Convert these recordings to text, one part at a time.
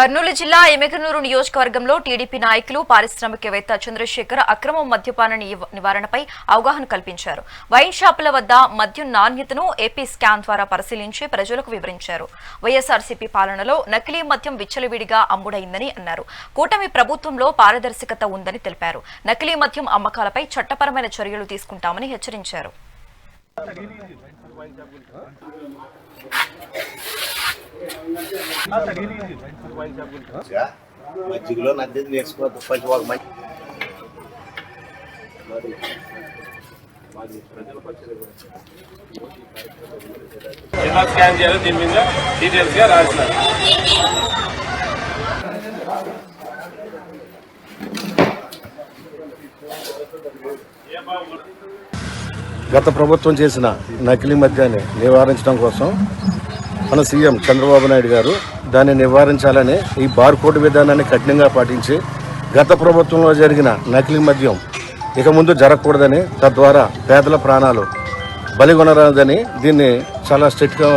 కర్నూలు జిల్లా ఎమెగనూరు నియోజకవర్గంలో టీడీపీ నాయకులు పారిశ్రామికవేత్త చంద్రశేఖర్ అక్రమ మద్యపాన నివారణపై అవగాహన కల్పించారు. వైన్ షాపుల వద్ద మద్యం నాణ్యతను ఏపీ స్కాన్ ద్వారా పరిశీలించి ప్రజలకు వివరించారు. వైఎస్ఆర్సీపీ పాలనలో నకిలీ మద్యం విచ్చలవిడిగా అమ్ముడైందని అన్నారు. కూటమి ప్రభుత్వంలో పారదర్శకత ఉందని తెలిపారు. నకిలీ మద్యం అమ్మకాలపై చట్టపరమైన చర్యలు తీసుకుంటామని హెచ్చరించారు. మజ్జిగలో నద్ది నేర్చుకోవద్దు కొంచెం ఒక మంచి ఎలా స్కాన్ చేయాలో దీని మీద డీటెయిల్స్గా రాసినారు గత ప్రభుత్వం చేసిన నకిలీ మద్యాన్ని నివారించడం కోసం మన సీఎం చంద్రబాబు నాయుడు గారు దాన్ని నివారించాలని ఈ బార్ కోడ్ విధానాన్ని కఠినంగా పాటించి గత ప్రభుత్వంలో జరిగిన నకిలీ మద్యం ఇక ముందు జరగకూడదని తద్వారా పేదల ప్రాణాలు బలిగొనరాదని దీన్ని చాలా స్ట్రిక్ట్గా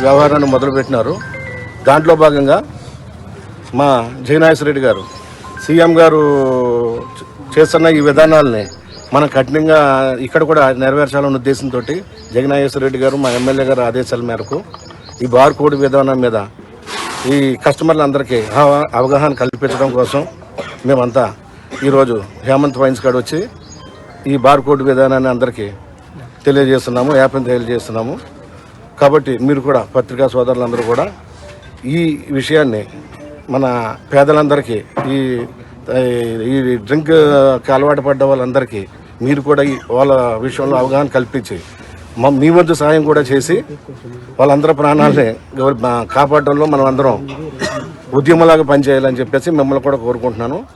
వ్యవహారాన్ని మొదలుపెట్టినారు. దాంట్లో భాగంగా మా జయనాగేశ్వరరెడ్డి గారు సీఎం గారు చేస్తున్న ఈ విధానాలని మనం కఠినంగా ఇక్కడ కూడా నెరవేర్చాలన్న ఉద్దేశంతో జగనాగేశ్వరరెడ్డి గారు మా ఎమ్మెల్యే గారు ఆదేశాల మేరకు ఈ బార్ కోడ్ విధానం మీద ఈ కస్టమర్లందరికీ అవగాహన కల్పించడం కోసం మేమంతా ఈరోజు హేమంత్ వైన్స్ కాడ వచ్చి ఈ బార్ కోడ్ విధానాన్ని అందరికీ తెలియజేస్తున్నాము యాప్ని తెలియజేస్తున్నాము. కాబట్టి మీరు కూడా పత్రికా సోదరులందరూ కూడా ఈ విషయాన్ని మన పేదలందరికీ ఈ ఈ డ్రింక్ అలవాటు పడ్డ వాళ్ళందరికీ మీరు కూడా ఈ వాళ్ళ విషయంలో అవగాహన కల్పించి మ- మీ వంతు సహాయం కూడా చేసి వాళ్ళందరి ప్రాణాలని కాపాడటంలో కాపాడడంలో మనం అందరం ఉద్యమలాగా పనిచేయాలని చెప్పేసి మిమ్మల్ని కూడా కోరుకుంటున్నాను.